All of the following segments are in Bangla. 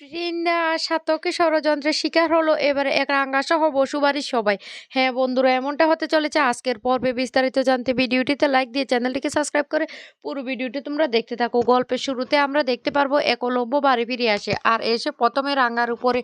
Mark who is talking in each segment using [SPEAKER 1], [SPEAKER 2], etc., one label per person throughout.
[SPEAKER 1] বৃন্দা সাতকে ষড়যন্ত্রের শিকার হলো। এবারে এক রাঙ্গাসহ বসুবাড়ির সবাই। হ্যাঁ বন্ধুরা, এমনটা হতে চলেছে। আজকের পর্বে বিস্তারিত জানতে ভিডিওটিতে লাইক দিয়ে চ্যানেলটিকে সাবস্ক্রাইব করে পুরো ভিডিওটি তোমরা দেখতে থাকো। গল্পের শুরুতে আমরা দেখতে পারব একলব্য বাড়ি ফিরে আসে। আর এসে প্রথমে রাঙ্গার উপরে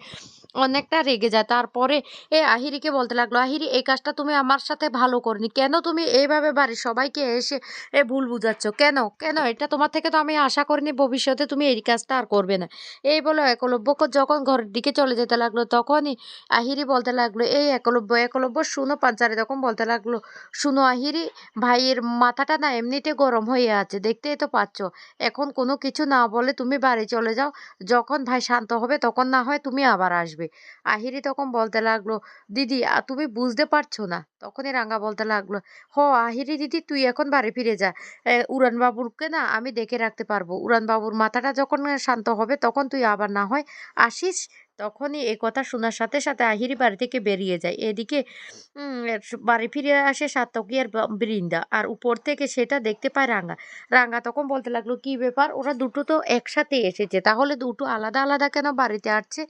[SPEAKER 1] অনেকটা রেগে যায়। তারপরে এ আহিরিকে বলতে লাগল, আহিরি, এই কাজটা তুমি আমার সাথে ভালো করনি। কেন তুমি এইভাবে বাড়ির সবাইকে এসে এ ভুল বুঝাচ্ছ? কেন? কেন? এটা তোমার থেকে তো আমি আশা করিনি ভবিষ্যতে তুমি এই কাজটা আর করবে না। এই বলে একলব্য যখন ঘরের দিকে চলে যেতে লাগল, তখনই আহিরি বলতে লাগল, এই একলব্য একলব্য, শুনো পাঞ্চারে। তখন বলতে লাগল, শুনো আহিরি, ভাইয়ের মাথাটা না এমনিতে গরম হয়ে আছে, দেখতেই তো পাচ্ছ। এখন কোনো কিছু না বলে তুমি বাড়ি চলে যাও। যখন ভাই শান্ত হবে, তখন না হয় তুমি আবার আসবে। আহিরি তখন বলতে লাগল দিদি তুমি বুঝতে পারছ না। তখনই রাঙ্গা বলতে লাগল হ আহিরি দিদি তুই এখন বাড়ি ফিরে যা। এ, উড়ান বাবুরকে না আমি দেখে রাখতে পারব। উড়ান বাবুর মাথাটা যখন শান্ত হবে তখন তুই আবার না হয় আসিস? তখনই এই কথা শোনার সাথে সাথে আহিরি বাড়ি থেকে বেরিয়ে যায়। এদিকে বাড়ি ফিরে আসে সাতকিয়ার বৃন্দা। আর উপর থেকে সেটা দেখতে পায় রাঙ্গা রাঙ্গা তখন বলতে লাগল কি ব্যাপার? ওরা দুটো তো একসাথে এসেছে। তাহলে দুটো আলাদা আলাদা কেন বাড়িতে আসছে?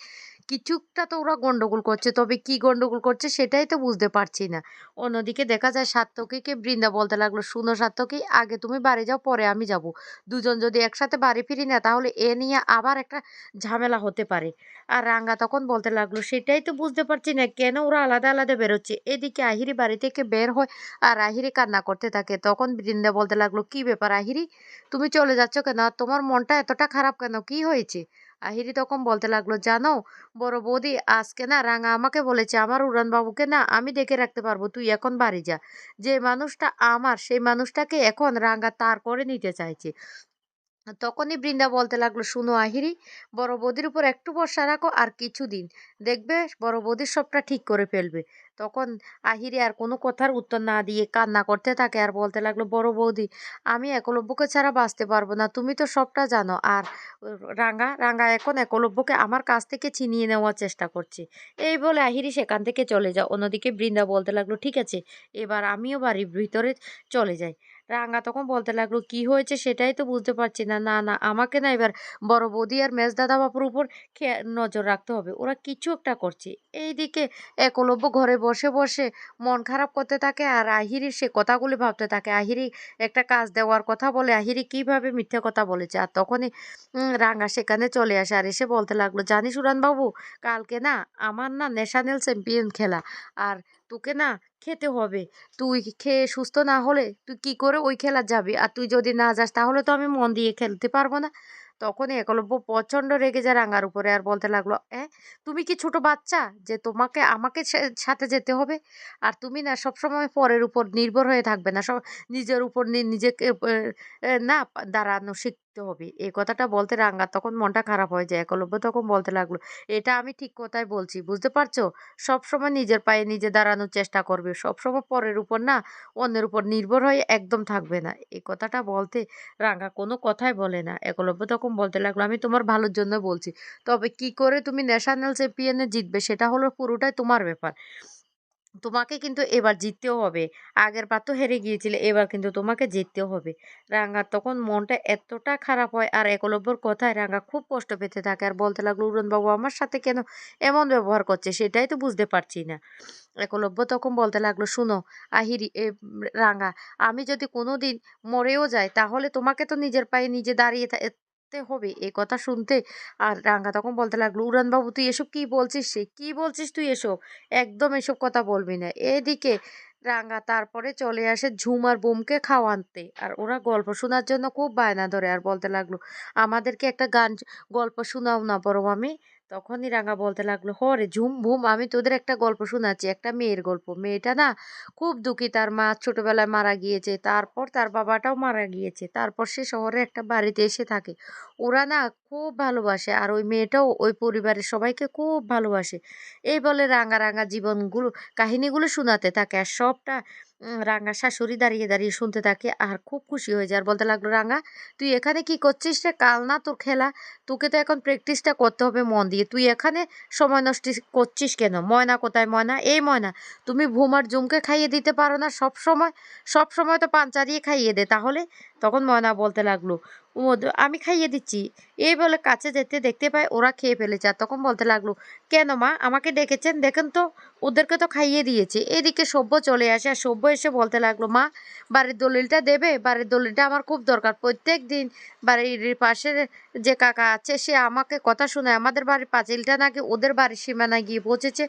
[SPEAKER 1] কিছুটা তো ওরা গন্ডগোল করছে, তবে কি গন্ডগোল করছে সেটাই তো বুঝতে পারছি না। অন্যদিকে দেখা যায় সার্থকীকে বৃন্দা বলতে লাগল, শুনো সাত্তকী আগে তুমি বাড়ি যাও, পরে আমি যাব। দুজন যদি একসাথে বাড়ি ফিরি না, তাহলে এ নিয়ে আবার একটা ঝামেলা হতে পারে। আর রাঙ্গা তখন বলতে লাগল, সেটাই তো বুঝতে পারছি না, কেন ওরা আলাদা আলাদা বেরোচ্ছে? এদিকে আহিরি বাড়ি থেকে বের হয় আর আহিরি কান্না করতে থাকে। তখন বৃন্দা বলতে লাগল, কি ব্যাপার আহিরি? তুমি চলে যাচ্ছ কেন? আর তোমার মনটা এতটা খারাপ কেন? কি হয়েছে? আহিরি তখন বলতে লাগল, জানো, বড় বৌদি আজকে না রাঙা আমাকে বলেছে, আমার উড়ান বাবুকে না আমি দেখে রাখতে পারব, তুই এখন বাড়ি যা। যে মানুষটা আমার, সেই মানুষটাকে এখন রাঙা তার করে নিতে চাইছে। তখনই বৃন্দা বলতে লাগল, শুনো আহিরি, বড় বৌদির উপর একটু ভরসা রাখো আর কিছুদিন। দেখবে বড় বৌদির সবটা ঠিক করে ফেলবে। তখন আহিরে আর কোনো কথার উত্তর না দিয়ে কান্না করতে থাকে আর বলতে লাগল, বড় বৌদি, আমি একলব্যকে ছাড়া বাঁচতে পারব না, তুমি তো সবটা জানো। আর রাঙ্গা রাঙ্গা এখন একলব্যকে আমার কাছ থেকে ছিনিয়ে নেওয়ার চেষ্টা করছে। এই বলে আহিরি সেখান থেকে চলে যাও অন্যদিকে বৃন্দা বলতে লাগল, ঠিক আছে, এবার আমিও বাড়ির ভিতরে চলে যাই। রাঙা তখন বলতে লাগল, কি হয়েছে সেটাই তো বুঝতে পারছি না। না না, আমাকে না এবার বড় বৌদি আর মেজ দাদা বাপুর উপর নজর রাখতে হবে। ওরা কিছু একটা করছে। এইদিকে একলব্য ঘরে বসে বসে মন খারাপ করতে থাকে আর আহিরি সে কথাগুলি ভাবতে থাকে। আহিরি একটা কাজ দেওয়ার কথা বলে, আহিরি কীভাবে মিথ্যে কথা বলেছে? আর তখনই রাঙা সেখানে চলে আসে আর এসে বলতে লাগল, জানিস উড়ান বাবু কালকে না আমার না ন্যাশনাল চ্যাম্পিয়ন খেলা। আর তোকে না খেতে হবে। তুই খেয়ে সুস্থ না হলে তুই কি করে ওই খেলা যাবি? আর তুই যদি না যাস তাহলে তো আমি মন দিয়ে খেলতে পারব না। তখনই একলব্য প্রচণ্ড রেগে যায় রাঙার উপরে আর বলতে লাগল, এ, তুমি কি ছোট বাচ্চা যে তোমাকে, আমাকে সাথে যেতে হবে? আর তুমি না সবসময় পরের উপর নির্ভর হয়ে থাকবে না। সব নিজের উপর নিজেকে না, দাঁড়ানো দাঁড়ানো শিখতে হবে। এই কথাটা বলতে রাঙ্গা তখন মনটা খারাপ হয়ে যায়। একলব্য তখন বলতে লাগল, এটা আমি ঠিক কথাই বলছি, বুঝতে পারছ? সবসময় নিজের পায়ে নিজে দাঁড়ানোর চেষ্টা করবে। সবসময় পরের উপর না, অন্যের উপর নির্ভর হয়ে একদম থাকবে না। এই কথাটা বলতে রাঙা কোনো কথাই বলে না। একলব্য তখন বলতে লাগল, আমি তোমার ভালোর জন্য বলছি। তবে কি করে তুমি ন্যাশনাল চ্যাম্পিয়নে জিতবে, সেটা হলো পুরোটাই তোমার ব্যাপার। তোমাকে কিন্তু এবার জিততেও হবে। আগের বার তো হেরে গিয়েছিলে এবার কিন্তু তোমাকে জিততেও হবে। রাঙ্গার তখন মনটা এতটা খারাপ হয় আর একলব্যর কথায় রাঙ্গা খুব কষ্ট পেতে থাকে আর বলতে লাগল উড়ন বাবু আমার সাথে কেন এমন ব্যবহার করছে? সেটাই তো বুঝতে পারছি না। একলব্য তখন বলতে লাগল শুনো আহিরি এ উম, রাঙা আমি যদি কোনো দিন মরেও যাই তাহলে তোমাকে তো নিজের পায়ে নিজে দাঁড়িয়ে হবে, এ কথা শুনতে। আর রাঙ্গা তখন বলতে লাগল, উড়ানবাবু, তুই এসব কি বলছিস সে? কি বলছিস তুই এসব? একদম এসব কথা বলবি না। এদিকে রাঙ্গা তারপরে চলে আসে ঝুম আর বোমকে খাওয়ানতে। আর ওরা গল্প শোনার জন্য খুব বায়না ধরে। আর বলতে লাগল, আমাদেরকে একটা গান, গল্প শোনাও না বরং মামি তখনই রাঙা বলতে লাগল হরে ঝুম ভুম, আমি তোদের একটা গল্প শোনাচ্ছি, একটা মেয়ের গল্প। মেয়েটা না খুব দুঃখী, তার মা ছোটবেলায় মারা গিয়েছে, তারপর তার বাবাটাও মারা গিয়েছে, তারপর সে শহরে একটা বাড়িতে এসে থাকে। ওরা না খুব ভালোবাসে আর ওই মেয়েটাও ওই পরিবারের সবাইকে খুব ভালোবাসে। এই বলে রাঙা রাঙা জীবনগুলো, কাহিনীগুলো শোনাতে থাকে আর সবটা রাঙা শাশুড়ি দাঁড়িয়ে দাঁড়িয়ে শুনতে থাকে আর খুব খুশি হয়ে যায় আর বলতে লাগল, রাঙা, তুই এখানে কি করছিস রে? কাল না তোর খেলা? তোকে তো এখন প্র্যাকটিসটা করতে হবে মন দিয়ে। তুই এখানে সময় নষ্ট করছিস কেন? ময়না কোথায় ময়না? এই ময়না, তুমি ভুমার জুমকে খাইয়ে দিতে পারো না সব সময়। সব সময় তো পাঞ্চারিয়ে খাইয়ে দে। তাহলে তখন ময়না বলতে লাগল আমি খাইয়ে দিচ্ছি। এই বলে কাছে যেতে দেখতে পায় ওরা খেয়ে ফেলেছে। আর তখন বলতে লাগল, কেন মা, আমাকে ডেকেছেন, দেখেন তো, ওদেরকে তো খাইয়ে দিয়েছে। এদিকে সভ্য চলে আসে আর সভ্য এসে বলতে লাগল, মা, বাড়ির দলিলটা দেবে? বাড়ির দলিলটা আমার খুব দরকার। প্রত্যেক দিন বাড়ির পাশে যে কাকা আছে, সে আমাকে কথা শোনায়। আমাদের বাড়ির পাঁচিলটা নাকি ওদের বাড়ির সীমানায় গিয়ে পৌঁছেছে।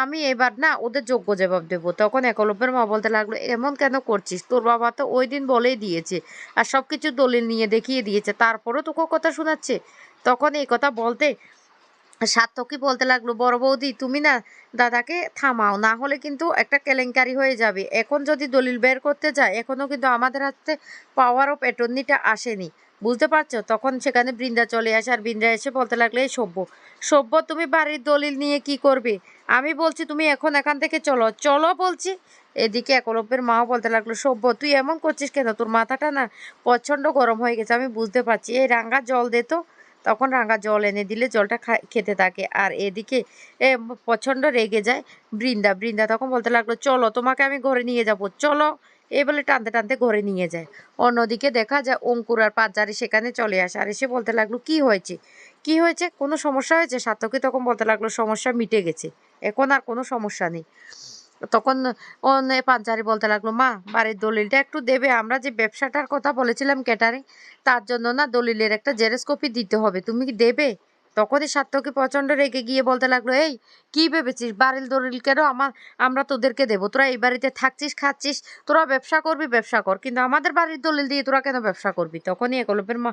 [SPEAKER 1] আমি এবার না ওদের যোগ্য জবাব দেবো। তখন একলব্যের মা বলতে লাগল, এমন কেন করছিস? তোর বাবা তো ওই দিন বলেই দিয়েছে। আর সব কিছু দলিল নিয়ে দেখিয়ে দিয়েছে। তারপরও তোকে কথা শোনাচ্ছে। তখন এই কথা বলতে সার্থকই বলতে লাগল, বড় বৌদি, তুমি না দাদাকে থামাও, না হলে কিন্তু একটা কেলেঙ্কারি হয়ে যাবে। এখন যদি দলিল বের করতে যায় এখনও কিন্তু আমাদের হাতে পাওয়ার অফ অ্যাটর্নিটা আসেনি। বুঝতে পারছ? তখন সেখানে বৃন্দা চলে আসে আর বৃন্দা এসে বলতে লাগলে, এই সভ্য সভ্য, তুমি বাড়ির দলিল নিয়ে কি করবে? আমি বলছি, তুমি এখন এখান থেকে চলো। চলো, বলছি এদিকে একলব্যের মাও বলতে লাগল, সভ্য, তুই এমন করছিস কেন? তোর মাথাটা না প্রচণ্ড গরম হয়ে গেছে, আমি বুঝতে পারছি। এই রাঙ্গা জল দে তো। তখন রাঙা জল এনে দিলে, জলটা খেতে থাকে। আর এদিকে এ প্রচণ্ড রেগে যায় বৃন্দা। বৃন্দা তখন বলতে লাগল, চলো, তোমাকে আমি ঘরে নিয়ে যাব, চলো। এই বলে টানতে টানতে ঘরে নিয়ে যায়। অন্যদিকে দেখা যায় অঙ্কুর আর পাঁচজারি সেখানে চলে আসে। আর এসে বলতে লাগল, কি হয়েছে? কি হয়েছে? কোনো সমস্যা হয়েছে? সার্থকই তখন বলতে লাগল, সমস্যা মিটে গেছে। এখন আর কোনো সমস্যা নেই। তখন অন্য পাঞ্জারি বলতে লাগল, মা, বাড়ির দলিলটা একটু দেবে, আমরা যে ব্যবসাটার কথা বলেছিলাম ক্যাটারিং তার জন্য না দলিলের একটা জেরক্স কপি দিতে হবে, তুমি কি দেবে? তখনই সার্থকী প্রচণ্ড রেগে গিয়ে বলতে লাগল, এই, কি ভেবেছিস? বাড়ির দলিল কেন আমার, আমরা তোদেরকে দেবো? তোরা এই বাড়িতে থাকছিস, খাচ্ছিস, তোরা ব্যবসা করবি, ব্যবসা কর, কিন্তু আমাদের বাড়ির দলিল দিয়ে তোরা কেন ব্যবসা করবি? তখনই একলব্যের মা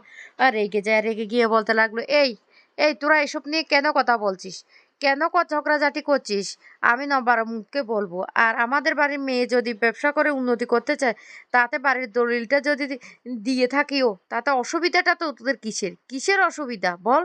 [SPEAKER 1] রেগে যায়, রেগে গিয়ে বলতে লাগল, এই এই, তোরা এসব নিয়ে কেন কথা বলছিস? কেন ঝগড়াঝাটি করছিস? আমি নবার মুখকে বলব। আর আমাদের বাড়ির মেয়ে যদি ব্যবসা করে উন্নতি করতে চায়, তাতে বাড়ির দলিলটা যদি দিয়ে থাকিও তাতে অসুবিধাটা তো তোদের কিসের? কিসের অসুবিধা? বল।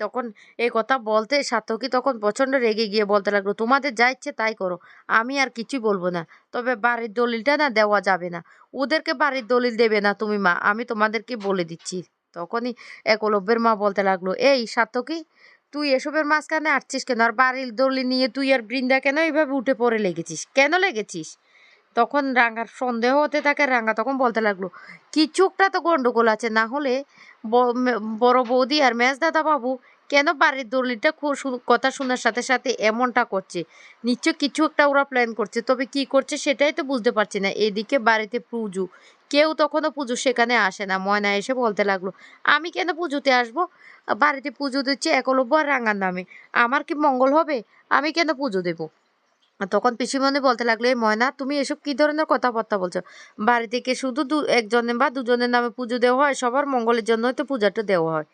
[SPEAKER 1] তখন এই কথা বলতে সার্থকী তখন প্রচণ্ড রেগে গিয়ে বলতে লাগল, তোমাদের যা ইচ্ছে তাই করো, আমি আর কিছুই বলব না। তবে বাড়ির দলিলটা না দেওয়া যাবে না। ওদেরকে বাড়ির দলিল দেবে না তুমি, মা। আমি তোমাদেরকে বলে দিচ্ছি। তখনই একলব্যের মা বলতে লাগল, এই সার্থকী তুই এসবের মাঝখানে আসছিস কেন? আর বাড়ির দলিল নিয়ে তুই আর বৃন্দা কেন এইভাবে উঠে পড়ে লেগেছিস? কেন লেগেছিস? তখন রাঙ্গার সন্দেহ হতে থাকে রাঙ্গা তখন বলতে লাগল কিছুটা তো গন্ডগোল আছে, না হলে বড় বৌদি আর মেজ দাদা বাবু কেন বাড়ির দলিলটা কথা শোনার সাথে সাথে এমনটা করছে? নিশ্চয় কিছু একটা ওরা প্ল্যান করছে, তবে কি করছে সেটাই তো বুঝতে পারছি না। এদিকে বাড়িতে পুজো কেউ তখনও পুজো সেখানে আসে না। ময়না এসে বলতে লাগল, আমি কেন পুজোতে আসব? বাড়িতে পুজো দিচ্ছে একলব্য আর রাঙার নামে। আমার কি মঙ্গল হবে? আমি কেন পুজো দেবো? তখন পিসিমণি বলতে লাগল, এই ময়না, তুমি এসব কি ধরনের কথাবার্তা বলছো? বাড়ি থেকে শুধু দু একজনের বা দুজনের নামে পুজো দেওয়া হয়? সবার মঙ্গলের জন্যই তো পূজাটা দেওয়া হয়।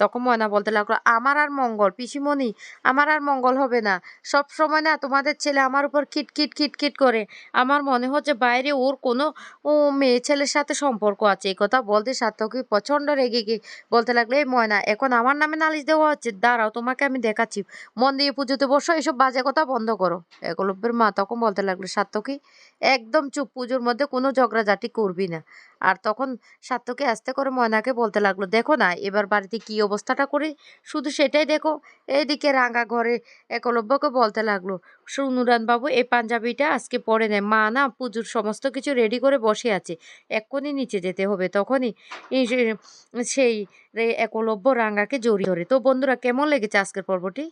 [SPEAKER 1] তখন ময়না বলতে লাগল, আমার আর মঙ্গল, পিসিমণি, আমার আর মঙ্গল হবে না। সব সময় না তোমাদের ছেলে আমার উপর খিট খিট খিট খিট করে। আমার মনে হচ্ছে বাইরে ওর কোনো, ও মেয়ে ছেলের সাথে সম্পর্ক আছে। এই কথা বলতে সার্থকী প্রচণ্ড রেগে গিয়ে বলতে লাগল, এই ময়না, এখন আমার নামে নালিশ দেওয়া হচ্ছে। দাঁড়াও, তোমাকে আমি দেখাচ্ছি। মন দিয়ে পুজোতে বসো, এসব বাজে কথা বন্ধ করো। একলব্যের মা তখন বলতে লাগল সার্থকী একদম চুপ, পুজোর মধ্যে কোনো ঝগড়াঝাটি করবি না। আর তখন সার্থকী আস্তে করে ময়নাকে বলতে লাগল, দেখো না, এবার বাড়িতে কি অবস্থাটা করি? শুধু সেটাই দেখো। এইদিকে রাঙা ঘরে একলব্যকে বলতে লাগল বাবু এই পাঞ্জাবিটা আজকে পরে নেয় মা না পুজোর সমস্ত কিছু রেডি করে বসে আছে। এক্ষুনি নিচে যেতে হবে। তখনই সেই একলব্য রাঙাকে জড়িয়ে ধরে। তো বন্ধুরা, কেমন লেগেছে আজকের পর্বটি?